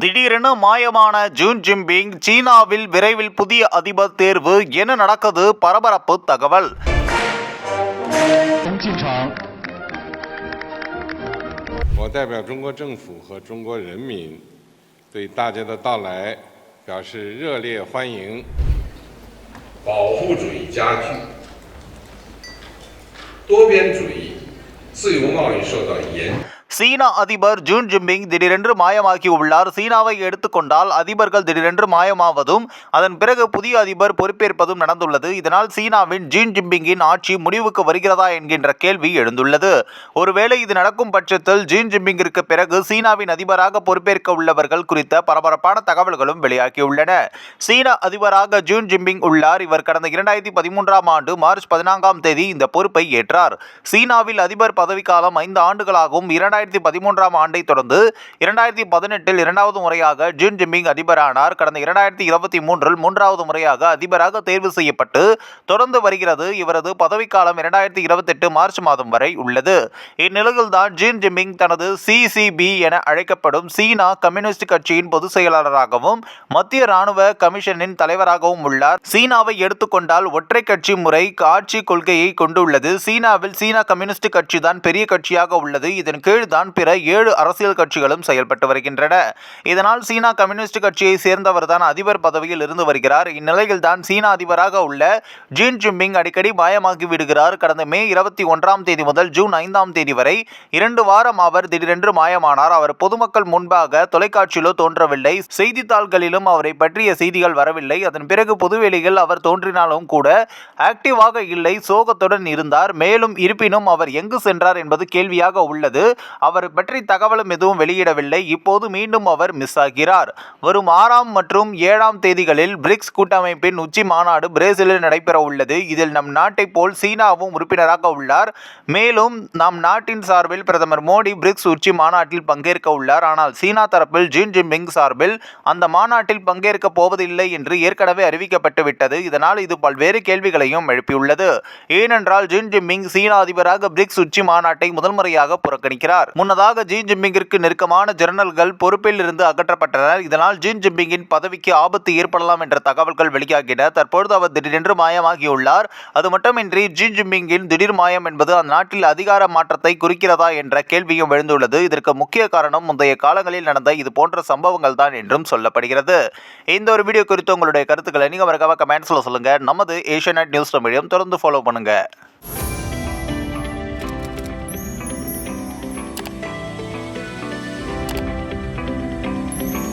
திடீரென மாயமான June Jinping சீனாவில் விரைவில் புதிய அதிபர் தேர்வு என்ன நடக்குது பரபரப்பு தகவல் 从进场。我代表中国政府和中国人民，对大家的到来表示热烈欢迎。保护主义加剧，多边主义、自由贸易受到严。 சீனா அதிபர் ஜூன் ஜிம்பிங் திடீரென்று மாயமாகியுள்ளார். சீனாவை எடுத்துக்கொண்டால் அதிபர்கள் திடீரென்று மாயமாவதும் அதன் பிறகு புதிய அதிபர் பொறுப்பேற்பதும் நடந்துள்ளது. இதனால் சீனாவின் ஜீன் ஜிம்பிங்கின் ஆட்சி முடிவுக்கு வருகிறதா என்கின்ற கேள்வி எழுந்துள்ளது. ஒருவேளை இது நடக்கும் பட்சத்தில் ஜீன் ஜிம்பிங்கிற்கு பிறகு சீனாவின் அதிபராக பொறுப்பேற்க உள்ளவர்கள் குறித்த பரபரப்பான தகவல்களும் வெளியாகியுள்ளன. சீன அதிபராக ஜூன் ஜிம்பிங் உள்ளார். இவர் கடந்த இரண்டாயிரத்தி பதிமூன்றாம் ஆண்டு மார்ச் பதினான்காம் தேதி இந்த பொறுப்பை ஏற்றார். சீனாவில் அதிபர் பதவிக்காலம் ஐந்து ஆண்டுகளாகவும் இரண்டாயிரத்தி இரண்டாயிரத்தி பதிமூன்றாம் ஆண்டை தொடர்ந்து இரண்டாயிரத்தி பதினெட்டில் இரண்டாவது முறையாக ஜின் ஜின்பிங் அதிபரானார். கடந்த இரண்டாயிரத்தி இருபத்தி மூன்றில் மூன்றாவது முறையாக அதிபராக தேர்வு செய்யப்பட்டு தொடர்ந்து வருகிறது. இவரது பதவிக்காலம் இரண்டாயிரத்தி இருபத்தெட்டு மார்ச் மாதம் வரை உள்ளது. இந்நிலையில்தான் ஜின் ஜின்பிங் தனது சிசிபி என அழைக்கப்படும் சீனா கம்யூனிஸ்ட் கட்சியின் பொதுச் செயலாளராகவும் மத்திய ராணுவ கமிஷனின் தலைவராகவும் உள்ளார். சீனாவை எடுத்துக்கொண்டால் ஒற்றை கட்சி முறை ஆட்சி கொள்கையை கொண்டுள்ளது. சீனாவில் சீனா கம்யூனிஸ்ட் கட்சி தான் பெரிய கட்சியாக உள்ளது. இதன் கீழ் தான் பிற ஏழு அரசியல் கட்சிகளும் செயல்பட்டு வருகின்றன. இதனால் சீனா கம்யூனிஸ்ட் கட்சியை சேர்ந்தவர் தான் அதிபர் பதவியில் இருந்து வருகிறார். இந்நிலையில் தான் சீனா அதிபராக உள்ள ஜீன் ஜிம்பிங் அடிக்கடி மாயமாகி விடுகிறார். கடந்த மே இருபத்தி ஒன்றாம் தேதி முதல் ஜூன் ஐந்தாம் தேதி வரை இரண்டு வாரம் அவர் திடீரென்று மாயமானார். அவர் பொதுமக்கள் முன்பாக தொலைக்காட்சியிலோ தோன்றவில்லை. செய்தித்தாள்களிலும் அவரை பற்றிய செய்திகள் வரவில்லை. அதன் பிறகு பொதுவெளியில் அவர் தோன்றினாலும் கூட ஆக்டிவாக இல்லை சோகத்துடன் இருந்தார். மேலும் இருப்பினும் அவர் எங்கு சென்றார் என்பது கேள்வியாக உள்ளது. அவர் பற்றி தகவலும் எதுவும் வெளியிடவில்லை. இப்போது மீண்டும் அவர் மிஸ் ஆகிறார். வரும் ஆறாம் மற்றும் ஏழாம் தேதிகளில் பிரிக்ஸ் கூட்டமைப்பின் உச்சி மாநாடு பிரேசிலில் நடைபெற உள்ளது. இதில் நம் நாட்டை போல் சீனாவும் உறுப்பினராக உள்ளார். மேலும் நம் நாட்டின் சார்பில் பிரதமர் மோடி பிரிக்ஸ் உச்சி மாநாட்டில் பங்கேற்க உள்ளார். ஆனால் சீனா தரப்பில் ஜின் ஜின்பிங் சார்பில் அந்த மாநாட்டில் பங்கேற்க போவதில்லை என்று ஏற்கனவே அறிவிக்கப்பட்டு விட்டது. இதனால் இது பல்வேறு கேள்விகளையும் எழுப்பியுள்ளது. ஏனென்றால் ஜின் ஜின்பிங் சீனா அதிபராக பிரிக்ஸ் உச்சி மாநாட்டை முதல் முறையாக புறக்கணிக்கிறார் முன்னதாக ஜீன் ஜின்பிங்கிற்கு நெருக்கமான ஜெர்னல்கள் பொறுப்பில் இருந்து அகற்றப்பட்டனர். இதனால் ஜீன் ஜின்பிங்கின் பதவிக்கு ஆபத்து ஏற்படலாம் என்ற தகவல்கள் வெளியாகின. தற்பொழுது அவர் திடீரென்று மாயமாகியுள்ளார். அது மட்டுமின்றி ஜீன் ஜின்பிங்கின் திடீர் மாயம் என்பது அந்நாட்டில் அதிகார மாற்றத்தை குறிக்கிறதா என்ற கேள்வியும் எழுந்துள்ளது. இதற்கு முக்கிய காரணம் முந்தைய காலங்களில் நடந்த இது போன்ற சம்பவங்கள் தான் என்றும் சொல்லப்படுகிறது. இந்த ஒரு வீடியோ குறித்து உங்களுடைய கருத்துக்களை நீங்கள் மறக்காம கமெண்ட்ஸில் சொல்லுங்கள் நமது ஏஷியா நியூஸ் தமிழையும் தொடர்ந்து ஃபாலோ பண்ணுங்கள்